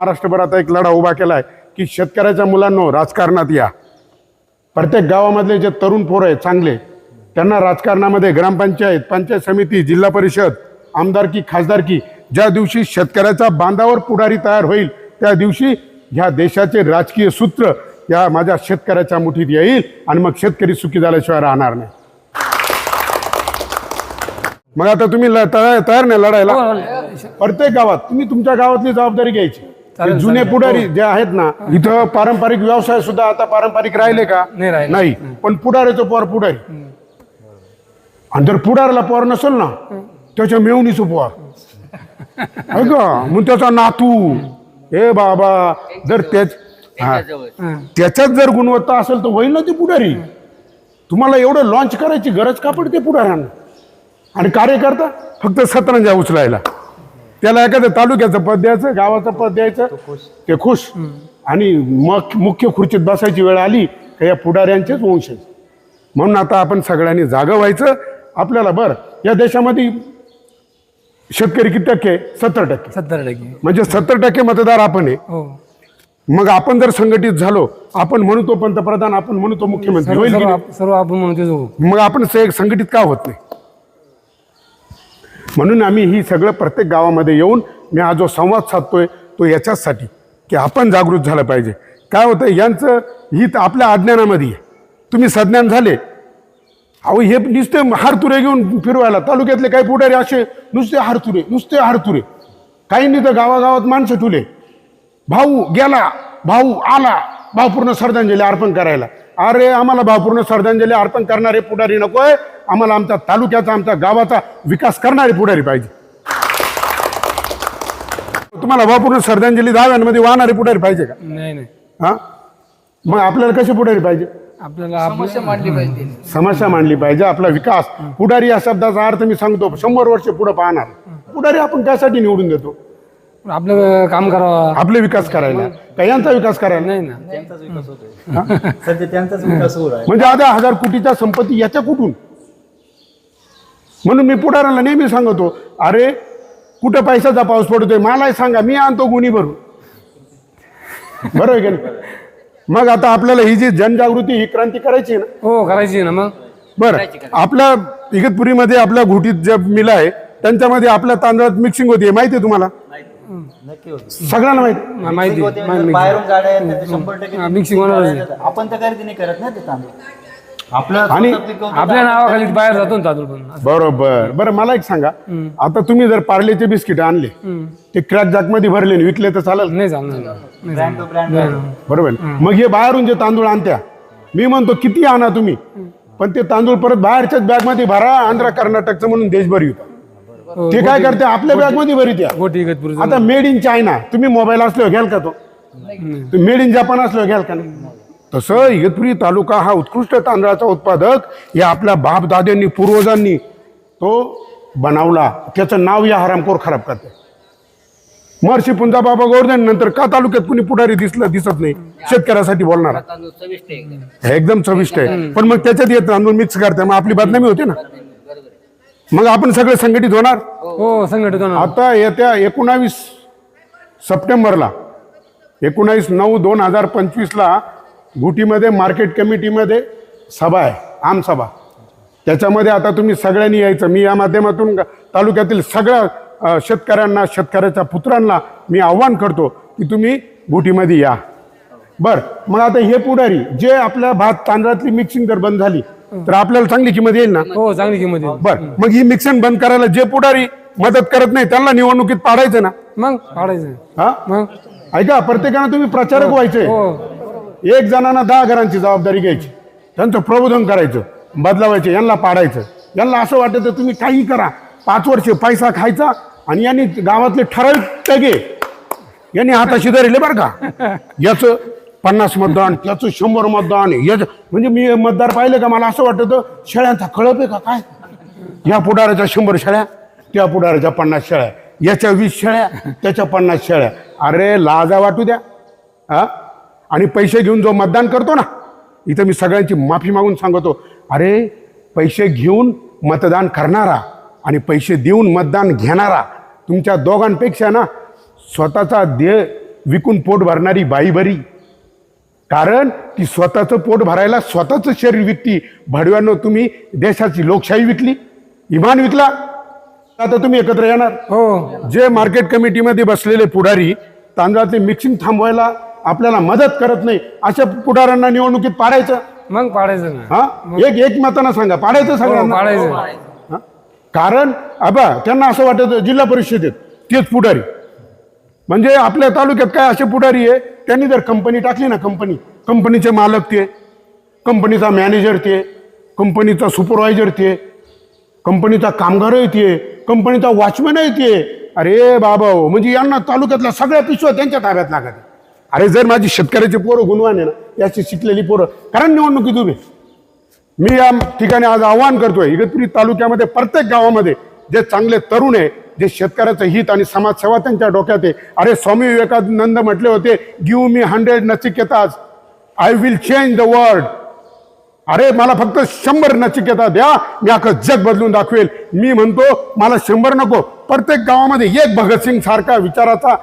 महाराष्ट्रभर आता एक लढा उभा केला आहे की शेतकऱ्याच्या मुलांनो राजकारणात या. प्रत्येक गावामधले जे तरुण पोरं आहेत चांगले त्यांना राजकारणामध्ये ग्रामपंचायत पंचायत समिती जिल्हा परिषद आमदारकी खासदारकी ज्या दिवशी शेतकऱ्याच्या बांधावर पुढारी तयार होईल त्या दिवशी ह्या देशाचे राजकीय सूत्र या माझ्या शेतकऱ्याच्या मुठीत येईल आणि मग शेतकरी सुखी झाल्याशिवाय राहणार नाही. मग आता तुम्ही तयार तयार नाही लढायला? प्रत्येक गावात तुम्ही तुमच्या गावातली जबाबदारी घ्यायची. जुने. पुढारी जे आहेत ना इथं पारंपरिक व्यवसाय सुद्धा आता पारंपरिक राहिले का? नाही राहिले. नाही. पण पुढाऱ्याचं पोर पुढारी. आणि जर पुढाऱ्याला पोर नसेल ना त्याच्या मेवणीचं पोर. आहे का? मग त्याचा नातू. हे बाबा जर त्याच हा. त्याच्यात जर गुणवत्ता असेल तर होईल ना ती पुढारी. तुम्हाला एवढं लॉन्च करायची गरज का पडते पुढाऱ्यांना? आणि कार्यकर्ता फक्त सतरंजा उचलायला. त्याला एखादं तालुक्याचं पद द्यायचं गावाचं पद द्यायचं. ते खुश. आणि मग मुख्य खुर्चीत बसायची वेळ आली का या पुढाऱ्यांचेच वंशज म्हणून आता आपण सगळ्यांनी जागं व्हायचं. आपल्याला बरं या देशामध्ये शेतकरी किती टक्के? सत्तर टक्के. सत्तर टक्के. म्हणजे सत्तर टक्के मतदार आपण आहे. हो. मग आपण जर संघटित झालो आपण म्हणू तो पंतप्रधान आपण म्हणू तो मुख्यमंत्री. होईल की सर्व आपण म्हणतो जो मग आपण संघटित का होत नाही? म्हणून आम्ही ही सगळं प्रत्येक गावामध्ये येऊन मी हा जो संवाद साधतोय तो याच्याचसाठी की आपण जागृत झालं पाहिजे. काय होतं यांचं हित आपल्या अज्ञानामध्ये आहे. तुम्ही सज्ञान झाले. अहो हे नुसते हारतुरे घेऊन फिरवायला तालुक्यातले काही पुढारी असे नुसते हारतुरे नुसते हारतुरे. काहींनी तर गावागावात माणसं ठुले. भाऊ गेला भाऊ आला भावपूर्ण श्रद्धांजली अर्पण करायला. अरे आम्हाला भावपूर्ण श्रद्धांजली अर्पण करणारे पुढारी नकोय. आम्हाला आमच्या तालुक्याचा आमच्या गावाचा विकास करणारे पुढारी पाहिजे. तुम्हाला भावपूर्ण श्रद्धांजली दहाव्यांमध्ये वाहणारे पुढारी पाहिजे का? नाही नाही. हा? मग आपल्याला कसे पुढारी पाहिजे? आपल्याला आपलं मांडली पाहिजे. समस्या मांडली पाहिजे आपला विकास. पुढारी या शब्दाचा अर्थ मी सांगतो शंभर वर्ष पुढे पाहणार. पुढारी आपण त्यासाठी निवडून देतो. आपलं काम करावं. आपले विकास करायला. का यांचा विकास करायला. नाही ना. त्यांचाच विकास होतोय. सध्या त्यांचाच विकास होऊ आहे म्हणजे आता हजार कोटीच्या संपत्ती याच्या कुठून? म्हणून मी पुढाऱ्याला नेहमी सांगतो अरे कुठं पैशाचा पाऊस पडतोय मलाही सांगा मी आणतो गुन्ही भरून. बरोबर आहे की नाही? मग आता आपल्याला ही जी जनजागृती ही क्रांती करायची आहे ना? हो करायची ना मग. बरं. आपल्या इगतपुरीमध्ये आपल्या घोटीत ज्या मिला आहे त्यांच्यामध्ये आपल्या तांदळात मिक्सिंग होती माहिती आहे तुम्हाला? नक्की होत. सगळ्यांना माहिती माहिती होते मा- mixing. बाहेरून गाड्या येतात ते शंभर टक्के हा, mixing होणारच आहे. आपण तर खरेदी नाही करत ना ते तांदूळ. आपलं आणि स्वतः पिकवतो आपल्या नावाखाली बाहेर जातो ना तांदूळ पण. बरोबर. बरं मला एक सांगा. आता तुम्ही जर पार्लेचे बिस्किट आणले ते क्रॅक जॅकमध्ये भरले आणि विकले तर चालेल? नाही चालणार. नाही ब्रँड टू ब्रँड बरोबर. मग हे बाहेरून जे तांदूळ आणत्या मी म्हणतो किती आणा तुम्ही? पण ते तांदूळ परत बाहेरच्याच बॅगमध्ये भरा आंध्र कर्नाटकचं म्हणून देशभर येतात हो, ते काय करते? आपल्या बॅगमध्ये भरीत या गोटी इगतपूरचं आता मेड इन चायना तुम्ही मोबाईल असल्यावर घ्याल का तो? मेड इन जपान असल्यावर घ्याल का? नाही तसं इगतपुरी तालुका हा उत्कृष्ट तांदळाचा उत्पादक. या आपल्या बाप दाद्यांनी पूर्वजांनी तो बनवला. त्याचं नाव या हरामखोर खराब करते. महर्षी पुंजा बाबा गोवर्धन नंतर का तालुक्यात कुणी पुढारी दिसलं दिसत नाही? शेतकऱ्यासाठी बोलणार. एकदम. हे एकदम. चविष्ट आहे. पण मग त्याच्यात येत तांदूळ मिक्स करते. मग आपली बदनामी होते ना. मग आपण सगळे संघटित होणार? हो संघटित होणार. आता येत्या एकोणावीस सप्टेंबरला एकोणावीस नऊ दोन हजार पंचवीसला घुटीमध्ये मार्केट कमिटीमध्ये सभा आहे आमसभा त्याच्यामध्ये आता तुम्ही सगळ्यांनी यायचं. मी या माध्यमातून तालुक्यातील सगळ्या शेतकऱ्यांना शेतकऱ्याच्या पुत्रांना मी आव्हान करतो की तुम्ही घुटीमध्ये या. बर मग आता हे पुढारी जे आपल्या भात तांदळातली मिक्सिंग जर बंद झाली तर आपल्याला चांगली किंमत येईल ना? हो चांगली किंमत आहे बर. मग ही मिक्सिंग बंद करायला जे पुढारी मदत करत नाही त्यांना निवडणुकीत पाडायचं ना? मग काढायचं हा? मग? ऐका प्रत्येकानं तुम्ही प्रचारक व्हायचे. हो. एक जणांना दहा घरांची जबाबदारी घ्यायची. त्यांचं प्रबोधन करायचं बदलावायचं यांना पाडायचं. यांना असं वाटायचं तुम्ही काही करा. पाच वर्ष पैसा खायचा आणि यांनी गावातले ठराविक टगे यांनी हाताशी धरले बरं का. याचं पन्नास मतदान त्याचं शंभर मतदान याचं म्हणजे मी मतदार पाहिले का मला असं वाटतं शेळ्यांचा कळप आहे का काय? या पुढाऱ्याच्या शंभर शेळ्या त्या पुढाऱ्याच्या पन्नास शेळ्या याच्या वीस शेळ्या त्याच्या पन्नास शेळ्या. अरे लाजा वाटू द्या हा? आणि पैसे घेऊन जो मतदान करतो ना इथं मी सगळ्यांची माफी मागून सांगतो अरे पैसे घेऊन मतदान करणारा आणि पैसे देऊन मतदान घेणारा तुमच्या दोघांपेक्षा ना स्वतःचा देह विकून पोट भरणारी बाई बरी कारण ती स्वतःचं पोट भरायला स्वतःचं शरीर विकती. भडव्यानं तुम्ही देशाची लोकशाही विकली. इमान विकला. आता तुम्ही एकत्र येणार. हो. जे मार्केट कमिटीमध्ये बसलेले पुढारी तांदळाचे मिक्सिंग थांबवायला आपल्याला मदत करत नाही अशा पुढाऱ्यांना निवडणुकीत पाडायचं. मग पाडायचं हा? एक एक मतानं सांगा. पाडायचं हो, सगळ्यांना? पाडायचं? कारण आबा त्यांना असं वाटत जिल्हा परिषदेत तेच पुढारी. म्हणजे आपल्या तालुक्यात काय असे पुढारी आहे? त्यांनी जर कंपनी टाकली ना कंपनी कंपनीचे मालक ते कंपनीचा मॅनेजर ते कंपनीचा सुपरवायझर ते कंपनीचा कामगार येते कंपनीचा वॉचमॅन येते अरे बाबा हो, म्हणजे यांना तालुक्यातल्या सगळ्या पिशव्या त्यांच्या ताब्यात लागत अरे जर माझी शेतकऱ्याचे पोरं गुणवान आहे ना याची शिकलेली पोरं कारण निवडणुकीत उभे मी या ठिकाणी आज आव्हान करतोय इगतपुरी तालुक्यामध्ये प्रत्येक गावामध्ये जे चांगले तरुण आहे जे शेतकऱ्याचं हित आणि समाजसेवा त्यांच्या डोक्यात आहे. अरे स्वामी विवेकानंद म्हटले होते give me hundred Nachiketas I will change the world अरे मला फक्त शंभर नचिकेता द्या मी अख्खं जग बदलून दाखवेल. मी म्हणतो मला शंभर नको प्रत्येक गावामध्ये एक भगतसिंग सारखा विचाराचा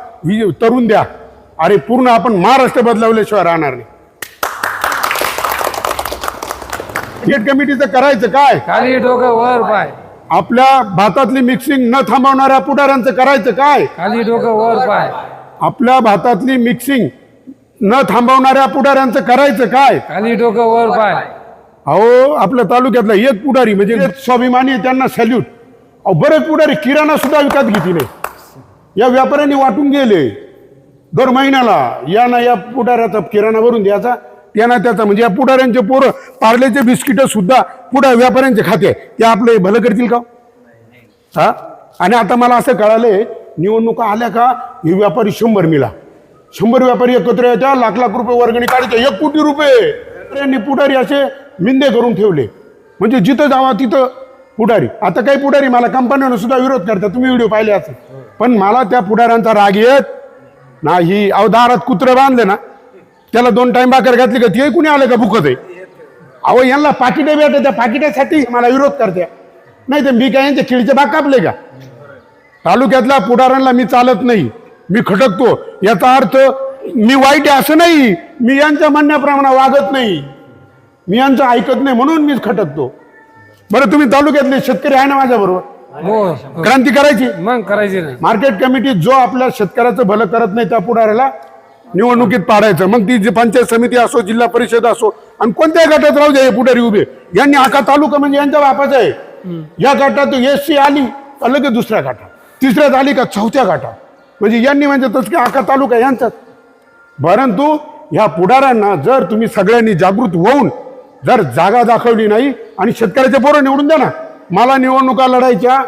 तरुण द्या. अरे पूर्ण आपण महाराष्ट्र बदलवल्याशिवाय राहणार नाही. गेट कमिटीचं करायचं काय? खाली डोकं वर पाय. आपल्या भातातली मिक्सिंग न थांबवणाऱ्या पुढाऱ्यांचं करायचं काय? खाली डोकं वर पाय. आपल्या भातातली मिक्सिंग न थांबवणाऱ्या पुढाऱ्यांचं करायचं काय? खाली डोकं वर पाय. अहो आपल्या तालुक्यातला एक पुढारी म्हणजे एक स्वाभिमानी आहे, त्यांना सॅल्यूट अहो बरेच पुढारी किराणा सुद्धा विकत घेतली नाही या व्यापाऱ्यांनी वाटून गेले. दर महिन्याला या ना या पुढाऱ्याचा किराणा भरून द्यायचा. त्यांना त्याचा म्हणजे या पुढाऱ्यांचे पोरं पार्लेचे बिस्किट सुद्धा पुढा व्यापाऱ्यांचे खाते. ते आपले भलं करतील का? हा? आणि आता मला असं कळालंय निवडणुका आल्या का हे व्यापारी शंभर मिला. शंभर व्यापारी एकत्र येत्या लाख लाख रुपये वर्गणी काढायच्या एक कोटी रुपये. यांनी पुढारी असे मिंदे करून ठेवले. म्हणजे जिथं जावा तिथं पुढारी. आता काही पुढारी मला कंपन्यानं सुद्धा विरोध करतात. तुम्ही व्हिडिओ पाहिले असेल. पण मला त्या पुढाऱ्यांचा राग येत नाही. अवधारात कुत्रे बांधले ना त्याला दोन टाइम भाकर घातली का ते कुणी आलं का भुकत आहे अहो यांना पाकिटे भेटत त्या पाकिटासाठी मला विरोध करते. नाही तर मी काय यांच्या खिळीचे भाग कापले का? तालुक्यातल्या पुढाऱ्यांना मी चालत नाही. मी खटकतो. याचा अर्थ मी वाईट आहे असं नाही. मी यांच्या म्हणण्याप्रमाणे वागत नाही. मी यांचं ऐकत नाही म्हणून मी खटकतो. बरं तुम्ही तालुक्यातले शेतकरी आहे ना माझ्या बरोबर हो. क्रांती करायची? मग करायची मार्केट कमिटी जो आपल्या शेतकऱ्याचं भलं करत नाही त्या पुढाऱ्याला निवडणुकीत पाडायचं. मग ती पंचायत समिती असो जिल्हा परिषद असो आणि कोणत्याही गटात राहू द्या हे पुढारी उभे यांनी आखा तालुका म्हणजे यांच्या बापाचा आहे. या गटात एस सी आली का लगेच दुसऱ्या गटात? तिसऱ्यात आली का चौथ्या गटात? म्हणजे यांनी म्हणजे तसं की आखा तालुका यांचाच. परंतु ह्या पुढाऱ्यांना जर तुम्ही सगळ्यांनी जागृत होऊन जर जागा दाखवली नाही आणि शेतकऱ्याचे पोरं निवडून द्या ना. मला निवडणुका लढायच्या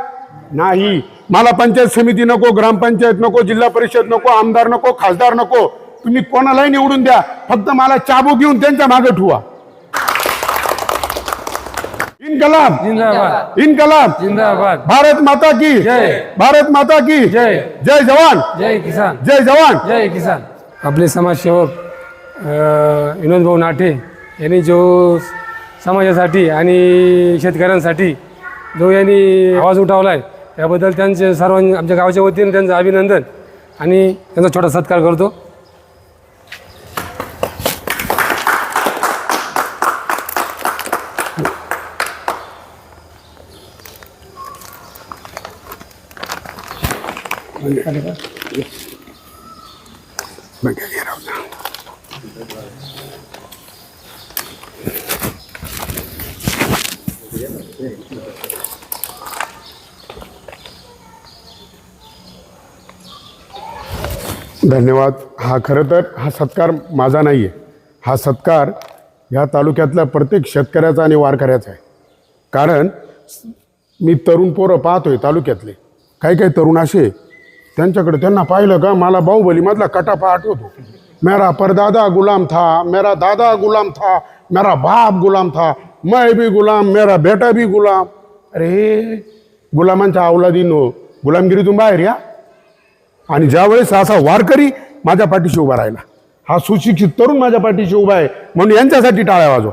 नाही. मला पंचायत समिती नको ग्रामपंचायत नको जिल्हा परिषद नको आमदार नको खासदार नको. तुम्ही कोणालाही निवडून द्या. फक्त मला चाबूक घेऊन त्यांच्या मागे ठेवा. इनकलाब. जिंदाबाद. इनकलाब. जिंदाबाद. भारत माता की. जय. भारत माता की. जय. जय जवान. जय किसान. जय जवान. जय किसान. आपले समाजसेवक विनोद भाऊ नाठे यांनी जो समाजासाठी आणि शेतकऱ्यांसाठी जो यांनी आवाज उठवला आहे त्याबद्दल त्यांचे सर्वांनी आमच्या गावाच्या वतीने त्यांचं अभिनंदन आणि त्यांचा छोटा सत्कार करतो. धन्यवाद. हा खरं तर हा सत्कार माझा नाही आहे हा सत्कार ह्या तालुक्यातल्या प्रत्येक शेतकऱ्याचा आणि वारकऱ्याचा आहे. कारण मी तरुण पोरं पाहतोय तालुक्यातले. काही काही तरुण असे त्यांच्याकडे त्यांना पाहिलं का मला बाहुबलीमधला कटापा आठवतो. मेरा परदादा गुलाम था मेरा दादा गुलाम था मेरा बाप गुलाम था मैं भी गुलाम मेरा बेटा भी गुलाम. अरे गुलामांच्या अवलादीनो गुलामगिरीतून बाहेर या. आणि ज्यावेळेस असा वारकरी माझ्या पाठीशी उभा राहिला. हा सुशिक्षित तरुण माझ्या पाठीशी उभा आहे म्हणून यांच्यासाठी टाळ्या वाजवा.